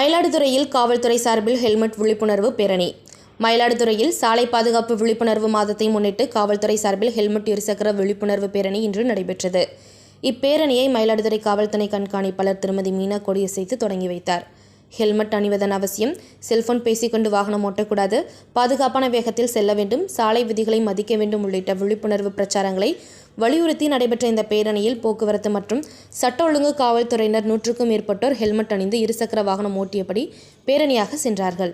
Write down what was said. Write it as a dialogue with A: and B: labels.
A: மயிலாடுதுறையில் காவல்துறை சார்பில் ஹெல்மெட் விழிப்புணர்வு பேரணி. மயிலாடுதுறையில் சாலை பாதுகாப்பு விழிப்புணர்வு மாதத்தை முன்னிட்டு காவல்துறை சார்பில் ஹெல்மெட் இருசக்கர விழிப்புணர்வு பேரணி இன்று நடைபெற்றது. இப்பேரணியை மயிலாடுதுறை காவல்துறை கண்காணிப்பாளர் திருமதி மீனா கொடியசைத்து தொடங்கி வைத்தார். ஹெல்மெட் அணிவதன் அவசியம். செல்போன் பேசிக்கொண்டு வாகனம் ஓட்டக்கூடாது. பாதுகாப்பான வேகத்தில் செல்ல வேண்டும். சாலை விதிகளை மதிக்க வேண்டும் உள்ளிட்ட விழிப்புணர்வு பிரச்சாரங்களை வலியுறுத்தி நடைபெற்ற இந்த பேரணியில் போக்குவரத்து மற்றும் சட்ட ஒழுங்கு காவல்துறையினர் நூற்றுக்கும் மேற்பட்டோர் ஹெல்மெட் அணிந்து இருசக்கர வாகனம் ஓட்டியபடி பேரணியாக சென்றார்கள்.